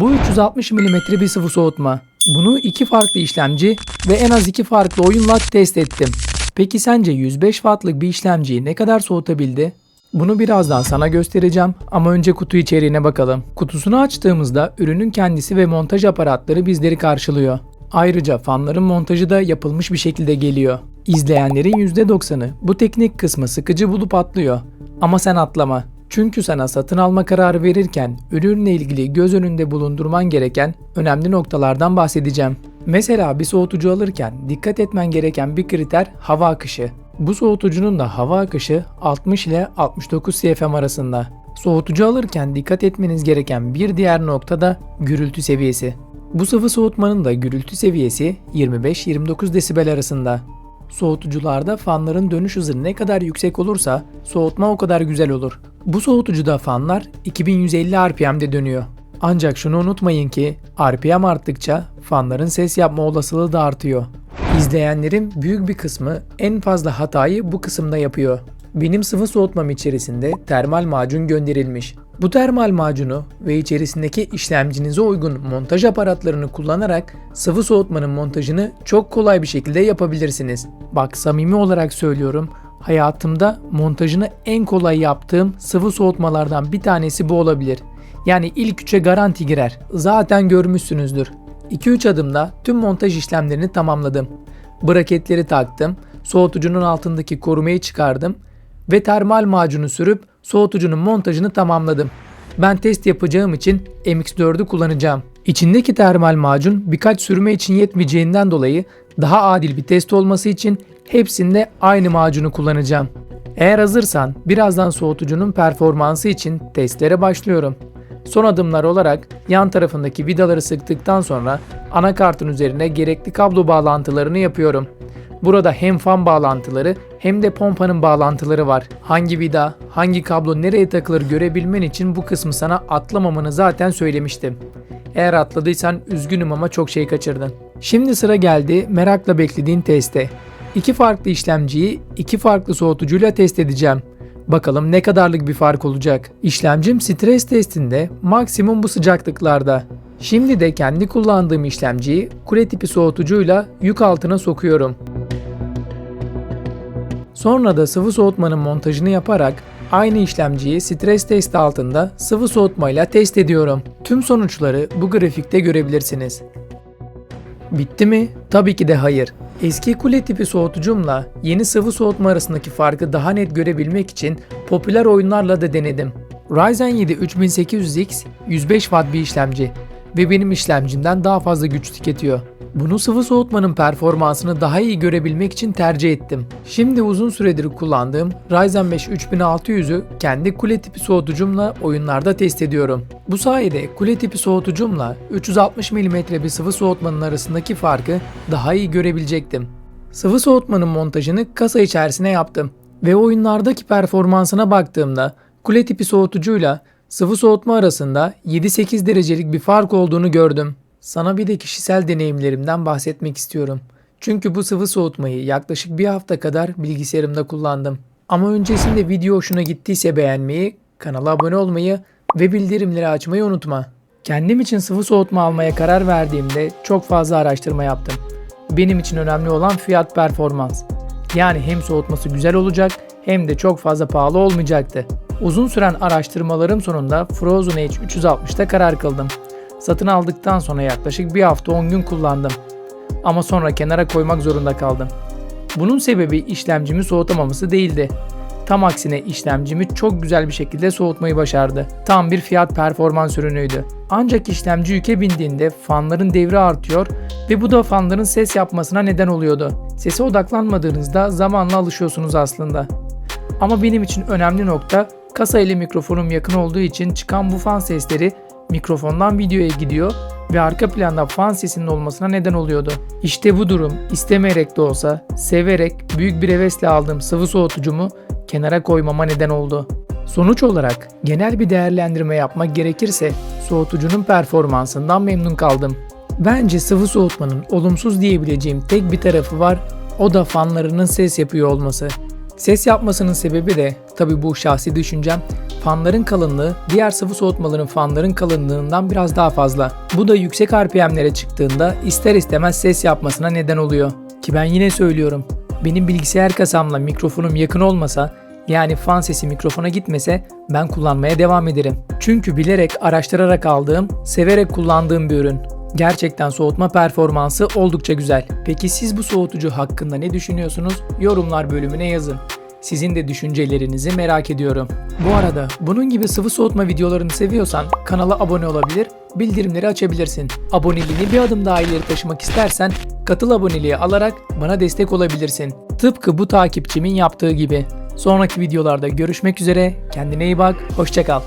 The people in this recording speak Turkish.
Bu 360 mm bir sıvı soğutma. Bunu iki farklı işlemci ve en az iki farklı oyunla test ettim. Peki sence 105 wattlık bir işlemciyi ne kadar soğutabildi? Bunu birazdan sana göstereceğim ama önce kutu içeriğine bakalım. Kutusunu açtığımızda ürünün kendisi ve montaj aparatları bizleri karşılıyor. Ayrıca fanların montajı da yapılmış bir şekilde geliyor. İzleyenlerin %90'ı bu teknik kısmı sıkıcı bulup atlıyor. Ama sen atlama. Çünkü sana satın alma kararı verirken ürünle ilgili göz önünde bulundurman gereken önemli noktalardan bahsedeceğim. Mesela bir soğutucu alırken dikkat etmen gereken bir kriter hava akışı. Bu soğutucunun da hava akışı 60 ile 69 CFM arasında. Soğutucu alırken dikkat etmeniz gereken bir diğer nokta da gürültü seviyesi. Bu sıvı soğutmanın da gürültü seviyesi 25-29 desibel arasında. Soğutucularda fanların dönüş hızı ne kadar yüksek olursa soğutma o kadar güzel olur. Bu soğutucuda fanlar 2150 RPM'de dönüyor. Ancak şunu unutmayın ki RPM arttıkça fanların ses yapma olasılığı da artıyor. İzleyenlerin büyük bir kısmı en fazla hatayı bu kısımda yapıyor. Benim sıvı soğutmam içerisinde termal macun gönderilmiş. Bu termal macunu ve içerisindeki işlemcinize uygun montaj aparatlarını kullanarak sıvı soğutmanın montajını çok kolay bir şekilde yapabilirsiniz. Bak samimi olarak söylüyorum, hayatımda montajını en kolay yaptığım sıvı soğutmalardan bir tanesi bu olabilir. Yani ilk üçe garanti girer. Zaten görmüşsünüzdür. 2-3 adımda tüm montaj işlemlerini tamamladım. Braketleri taktım, soğutucunun altındaki korumayı çıkardım ve termal macunu sürüp soğutucunun montajını tamamladım. Ben test yapacağım için MX4'ü kullanacağım. İçindeki termal macun birkaç sürme için yetmeyeceğinden dolayı daha adil bir test olması için hepsinde aynı macunu kullanacağım. Eğer hazırsan birazdan soğutucunun performansı için testlere başlıyorum. Son adımlar olarak yan tarafındaki vidaları sıktıktan sonra anakartın üzerine gerekli kablo bağlantılarını yapıyorum. Burada hem fan bağlantıları hem de pompanın bağlantıları var. Hangi vida, hangi kablo nereye takılır görebilmen için bu kısmı sana atlamamanı zaten söylemiştim. Eğer atladıysan üzgünüm ama çok şey kaçırdın. Şimdi sıra geldi merakla beklediğin teste. İki farklı işlemciyi iki farklı soğutucuyla test edeceğim. Bakalım ne kadarlık bir fark olacak. İşlemcim stres testinde maksimum bu sıcaklıklarda. Şimdi de kendi kullandığım işlemciyi kule tipi soğutucuyla yük altına sokuyorum. Sonra da sıvı soğutmanın montajını yaparak aynı işlemciyi stres testi altında sıvı soğutmayla test ediyorum. Tüm sonuçları bu grafikte görebilirsiniz. Bitti mi? Tabii ki de hayır. Eski kule tipi soğutucumla yeni sıvı soğutma arasındaki farkı daha net görebilmek için popüler oyunlarla da denedim. Ryzen 7 3800X 105 Watt bir işlemci ve benim işlemcimden daha fazla güç tüketiyor. Bunu sıvı soğutmanın performansını daha iyi görebilmek için tercih ettim. Şimdi uzun süredir kullandığım Ryzen 5 3600'ü kendi kule tipi soğutucumla oyunlarda test ediyorum. Bu sayede kule tipi soğutucumla 360 mm bir sıvı soğutmanın arasındaki farkı daha iyi görebilecektim. Sıvı soğutmanın montajını kasa içerisine yaptım ve oyunlardaki performansına baktığımda kule tipi soğutucuyla sıvı soğutma arasında 7-8 derecelik bir fark olduğunu gördüm. Sana bir de kişisel deneyimlerimden bahsetmek istiyorum. Çünkü bu sıvı soğutmayı yaklaşık bir hafta kadar bilgisayarımda kullandım. Ama öncesinde video hoşuna gittiyse beğenmeyi, kanala abone olmayı ve bildirimleri açmayı unutma. Kendim için sıvı soğutma almaya karar verdiğimde çok fazla araştırma yaptım. Benim için önemli olan fiyat performans. Yani hem soğutması güzel olacak hem de çok fazla pahalı olmayacaktı. Uzun süren araştırmalarım sonunda Frozen Edge 360'ta karar kıldım. Satın aldıktan sonra yaklaşık bir hafta 10 gün kullandım. Ama sonra kenara koymak zorunda kaldım. Bunun sebebi işlemcimi soğutamaması değildi. Tam aksine işlemcimi çok güzel bir şekilde soğutmayı başardı. Tam bir fiyat performans ürünüydü. Ancak işlemci yüke bindiğinde fanların devri artıyor ve bu da fanların ses yapmasına neden oluyordu. Sese odaklanmadığınızda zamanla alışıyorsunuz aslında. Ama benim için önemli nokta kasa ile mikrofonum yakın olduğu için çıkan bu fan sesleri mikrofondan videoya gidiyor ve arka planda fan sesinin olmasına neden oluyordu. İşte bu durum istemeyerek de olsa severek büyük bir hevesle aldığım sıvı soğutucumu kenara koymama neden oldu. Sonuç olarak genel bir değerlendirme yapmak gerekirse soğutucunun performansından memnun kaldım. Bence sıvı soğutmanın olumsuz diyebileceğim tek bir tarafı var, o da fanlarının ses yapıyor olması. Ses yapmasının sebebi de tabi bu şahsi düşüncem Fanların kalınlığı diğer sıvı soğutmaların fanların kalınlığından biraz daha fazla. Bu da yüksek RPM'lere çıktığında ister istemez ses yapmasına neden oluyor. Ki ben yine söylüyorum. Benim bilgisayar kasamla mikrofonum yakın olmasa yani fan sesi mikrofona gitmese ben kullanmaya devam ederim. Çünkü bilerek araştırarak aldığım, severek kullandığım bir ürün. Gerçekten soğutma performansı oldukça güzel. Peki siz bu soğutucu hakkında ne düşünüyorsunuz? Yorumlar bölümüne yazın. Sizin de düşüncelerinizi merak ediyorum. Bu arada bunun gibi sıvı soğutma videolarını seviyorsan kanala abone olabilir, bildirimleri açabilirsin. Aboneliğini bir adım daha ileri taşımak istersen katıl aboneliği alarak bana destek olabilirsin. Tıpkı bu takipçimin yaptığı gibi. Sonraki videolarda görüşmek üzere. Kendine iyi bak. Hoşçakal.